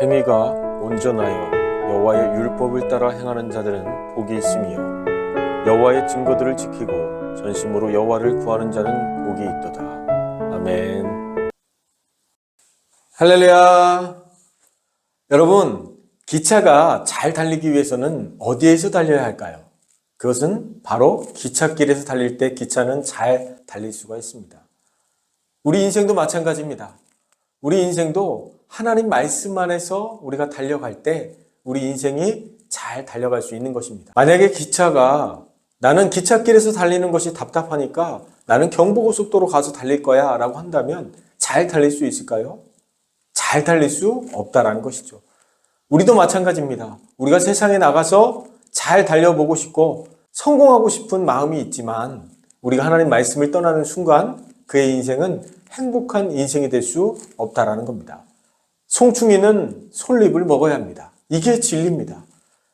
행위가 온전하여 여호와의 율법을 따라 행하는 자들은 복이 있으며 여호와의 증거들을 지키고 전심으로 여호와를 구하는 자는 복이 있도다. 아멘. 할렐루야. 여러분, 기차가 잘 달리기 위해서는 어디에서 달려야 할까요? 그것은 바로 기찻길에서 달릴 때 기차는 잘 달릴 수가 있습니다. 우리 인생도 마찬가지입니다. 우리 인생도 하나님 말씀 안에서 우리가 달려갈 때 우리 인생이 잘 달려갈 수 있는 것입니다. 만약에 기차가 나는 기찻길에서 달리는 것이 답답하니까 나는 경부고속도로 가서 달릴 거야 라고 한다면 잘 달릴 수 있을까요? 잘 달릴 수 없다라는 것이죠. 우리도 마찬가지입니다. 우리가 세상에 나가서 잘 달려보고 싶고 성공하고 싶은 마음이 있지만 우리가 하나님 말씀을 떠나는 순간 그의 인생은 행복한 인생이 될 수 없다라는 겁니다. 송충이는 솔잎을 먹어야 합니다. 이게 진리입니다.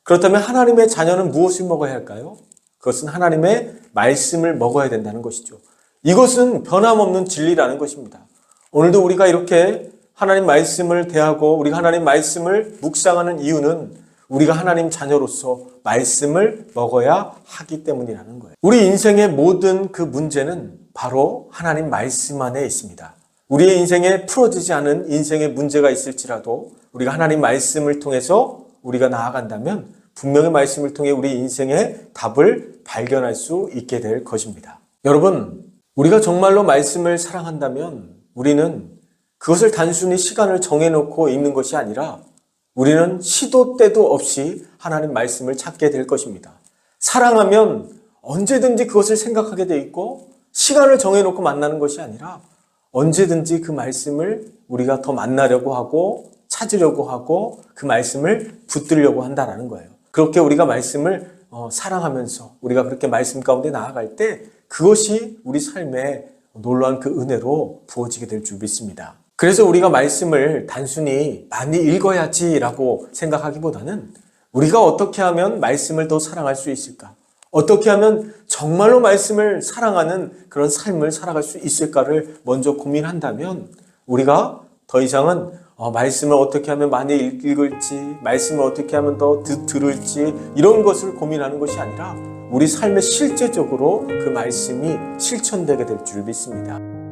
그렇다면 하나님의 자녀는 무엇을 먹어야 할까요? 그것은 하나님의 말씀을 먹어야 된다는 것이죠. 이것은 변함없는 진리라는 것입니다. 오늘도 우리가 이렇게 하나님 말씀을 대하고 우리가 하나님 말씀을 묵상하는 이유는 우리가 하나님 자녀로서 말씀을 먹어야 하기 때문이라는 거예요. 우리 인생의 모든 그 문제는 바로 하나님 말씀 안에 있습니다. 우리의 인생에 풀어지지 않은 인생의 문제가 있을지라도 우리가 하나님 말씀을 통해서 우리가 나아간다면 분명히 말씀을 통해 우리 인생의 답을 발견할 수 있게 될 것입니다. 여러분, 우리가 정말로 말씀을 사랑한다면 우리는 그것을 단순히 시간을 정해놓고 읽는 것이 아니라 우리는 시도 때도 없이 하나님 말씀을 찾게 될 것입니다. 사랑하면 언제든지 그것을 생각하게 돼 있고 시간을 정해놓고 만나는 것이 아니라 언제든지 그 말씀을 우리가 더 만나려고 하고 찾으려고 하고 그 말씀을 붙들려고 한다라는 거예요. 그렇게 우리가 말씀을 어, 사랑하면서 우리가 그렇게 말씀 가운데 나아갈 때 그것이 우리 삶에 놀라운 그 은혜로 부어지게 될 줄 믿습니다. 그래서 우리가 말씀을 단순히 많이 읽어야지라고 생각하기보다는 우리가 어떻게 하면 말씀을 더 사랑할 수 있을까? 어떻게 하면 정말로 말씀을 사랑하는 그런 삶을 살아갈 수 있을까를 먼저 고민한다면 우리가 더 이상은 어, 말씀을 어떻게 하면 많이 읽을지, 말씀을 어떻게 하면 더 듣, 들을지 이런 것을 고민하는 것이 아니라 우리 삶에 실제적으로 그 말씀이 실천되게 될 줄 믿습니다.